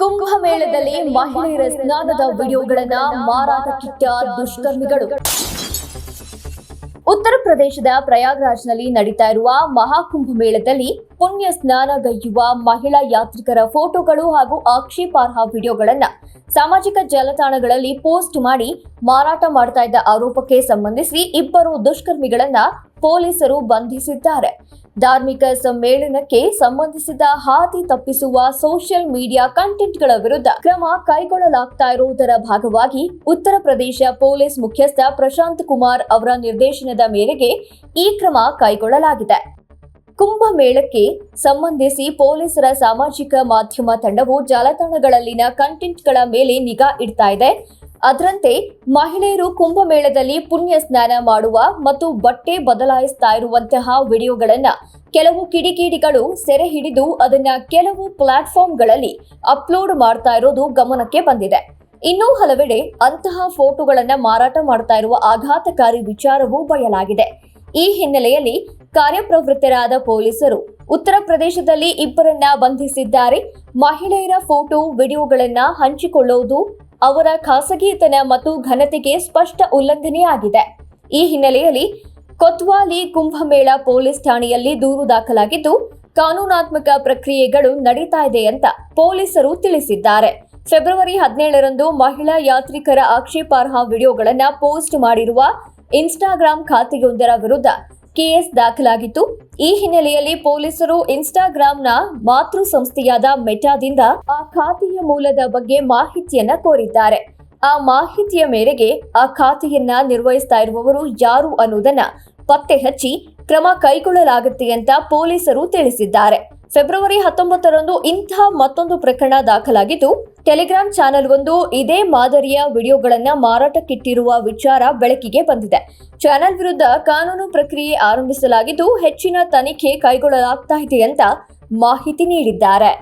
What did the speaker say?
ಕುಂಭಮೇಳದಲ್ಲಿ ಮಹಿಳೆಯರ ಸ್ನಾನದ ವಿಡಿಯೋಗಳನ್ನ ಮಾರಾಟಕ್ಕಿಟ್ಟ ದುಷ್ಕರ್ಮಿಗಳು. ಉತ್ತರ ಪ್ರದೇಶದ ಪ್ರಯಾಗ್ರಾಜ್ನಲ್ಲಿ ನಡೀತಾ ಇರುವ ಮಹಾಕುಂಭ ಮೇಳದಲ್ಲಿ ಪುಣ್ಯ ಸ್ನಾನಗೈಯುವ ಮಹಿಳಾ ಯಾತ್ರಿಕರ ಫೋಟೋಗಳು ಹಾಗೂ ಆಕ್ಷೇಪಾರ್ಹ ವಿಡಿಯೋಗಳನ್ನು ಸಾಮಾಜಿಕ ಜಾಲತಾಣಗಳಲ್ಲಿ ಪೋಸ್ಟ್ ಮಾಡಿ ಮಾರಾಟ ಮಾಡ್ತಾ ಇದ್ದ ಆರೋಪಕ್ಕೆ ಸಂಬಂಧಿಸಿ ಇಬ್ಬರು ದುಷ್ಕರ್ಮಿಗಳನ್ನ ಪೊಲೀಸರು ಬಂಧಿಸಿದ್ದಾರೆ. ಧಾರ್ಮಿಕ ಸಮ್ಮೇಳನಕ್ಕೆ ಸಂಬಂಧಿಸಿದ ಹಾದಿ ತಪ್ಪಿಸುವ ಸೋಷಿಯಲ್ ಮೀಡಿಯಾ ಕಂಟೆಂಟ್ಗಳ ವಿರುದ್ಧ ಕ್ರಮ ಕೈಗೊಳ್ಳಲಾಗ್ತಾ ಇರುವುದರ ಭಾಗವಾಗಿ ಉತ್ತರ ಪ್ರದೇಶ ಪೊಲೀಸ್ ಮುಖ್ಯಸ್ಥ ಪ್ರಶಾಂತ್ ಕುಮಾರ್ ಅವರ ನಿರ್ದೇಶನದ ಮೇರೆಗೆ ಈ ಕ್ರಮ ಕೈಗೊಳ್ಳಲಾಗಿದೆ. ಕುಂಭಮೇಳಕ್ಕೆ ಸಂಬಂಧಿಸಿ ಪೊಲೀಸರ ಸಾಮಾಜಿಕ ಮಾಧ್ಯಮ ತಂಡವು ಜಾಲತಾಣಗಳಲ್ಲಿನ ಕಂಟೆಂಟ್ಗಳ ಮೇಲೆ ನಿಗಾ ಇಡ್ತಾ ಇದೆ. ಅದರಂತೆ ಮಹಿಳೆಯರು ಕುಂಭಮೇಳದಲ್ಲಿ ಪುಣ್ಯ ಸ್ನಾನ ಮಾಡುವ ಮತ್ತು ಬಟ್ಟೆ ಬದಲಾಯಿಸ್ತಾ ಇರುವಂತಹ ವಿಡಿಯೋಗಳನ್ನ ಕೆಲವು ಕಿಡಿಕೀಡಿಗಳು ಸೆರೆ ಹಿಡಿದು ಅದನ್ನ ಕೆಲವು ಪ್ಲಾಟ್ಫಾರ್ಮ್ಗಳಲ್ಲಿ ಅಪ್ಲೋಡ್ ಮಾಡ್ತಾ ಇರೋದು ಗಮನಕ್ಕೆ ಬಂದಿದೆ. ಇನ್ನೂ ಹಲವೆಡೆ ಅಂತಹ ಫೋಟೋಗಳನ್ನ ಮಾರಾಟ ಮಾಡ್ತಾ ಇರುವ ಆಘಾತಕಾರಿ ವಿಚಾರವೂ ಬಯಲಾಗಿದೆ. ಈ ಹಿನ್ನೆಲೆಯಲ್ಲಿ ಕಾರ್ಯಪ್ರವೃತ್ತರಾದ ಪೊಲೀಸರು ಉತ್ತರ ಪ್ರದೇಶದಲ್ಲಿ ಇಬ್ಬರನ್ನ ಬಂಧಿಸಿದ್ದಾರೆ. ಮಹಿಳೆಯರ ಫೋಟೋ, ವಿಡಿಯೋಗಳನ್ನ ಹಂಚಿಕೊಳ್ಳುವುದು ಅವರ ಖಾಸಗಿತನ ಮತ್ತು ಘನತೆಗೆ ಸ್ಪಷ್ಟ ಉಲ್ಲಂಘನೆಯಾಗಿದೆ. ಈ ಹಿನ್ನೆಲೆಯಲ್ಲಿ ಕೊತ್ವಾಲಿ ಕುಂಭಮೇಳ ಪೊಲೀಸ್ ಠಾಣೆಯಲ್ಲಿ ದೂರು ದಾಖಲಾಗಿದ್ದು, ಕಾನೂನಾತ್ಮಕ ಪ್ರಕ್ರಿಯೆಗಳು ನಡೀತಾ ಇದೆ ಅಂತ ಪೊಲೀಸರು ತಿಳಿಸಿದ್ದಾರೆ. ಫೆಬ್ರವರಿ ಹದಿನೇಳರಂದು ಮಹಿಳಾ ಯಾತ್ರಿಕರ ಆಕ್ಷೇಪಾರ್ಹ ವಿಡಿಯೋಗಳನ್ನು ಪೋಸ್ಟ್ ಮಾಡಿರುವ ಇನ್ಸ್ಟಾಗ್ರಾಂ ಖಾತೆಯೊಂದರ ವಿರುದ್ಧ ಕೇಸ್ ದಾಖಲಾಗಿತ್ತು. ಈ ಹಿನ್ನೆಲೆಯಲ್ಲಿ ಪೊಲೀಸರು ಇನ್ಸ್ಟಾಗ್ರಾಂನ ಮಾತೃ ಸಂಸ್ಥೆಯಾದ ಮೆಟಾದಿಂದ ಆ ಖಾತೆಯ ಮೂಲದ ಬಗ್ಗೆ ಮಾಹಿತಿಯನ್ನ ಕೋರಿದ್ದಾರೆ. ಆ ಮಾಹಿತಿಯ ಮೇರೆಗೆ ಆ ಖಾತೆಯನ್ನ ನಿರ್ವಹಿಸ್ತಾ ಇರುವವರು ಯಾರು ಅನ್ನೋದನ್ನ ಪತ್ತೆ ಹಚ್ಚಿ ಕ್ರಮ ಕೈಗೊಳ್ಳಲಾಗುತ್ತೆ ಅಂತ ಪೊಲೀಸರು ತಿಳಿಸಿದ್ದಾರೆ. ಫೆಬ್ರವರಿ ಹತ್ತೊಂಬತ್ತರಂದು ಇಂತಹ ಮತ್ತೊಂದು ಪ್ರಕರಣ ದಾಖಲಾಗಿದ್ದು ಟೆಲಿಗ್ರಾಂ ಚಾನೆಲ್ ಒಂದು ಇದೇ ಮಾದರಿಯ ವಿಡಿಯೋಗಳನ್ನು ಮಾರಾಟಕ್ಕಿಟ್ಟಿರುವ ವಿಚಾರ ಬೆಳಕಿಗೆ ಬಂದಿದೆ. ಚಾನೆಲ್ ವಿರುದ್ಧ ಕಾನೂನು ಪ್ರಕ್ರಿಯೆ ಆರಂಭಿಸಲಾಗಿದ್ದು ಹೆಚ್ಚಿನ ತನಿಖೆ ಕೈಗೊಳ್ಳಲಾಗ್ತಾ ಇದೆ ಅಂತ ಮಾಹಿತಿ ನೀಡಿದ್ದಾರೆ.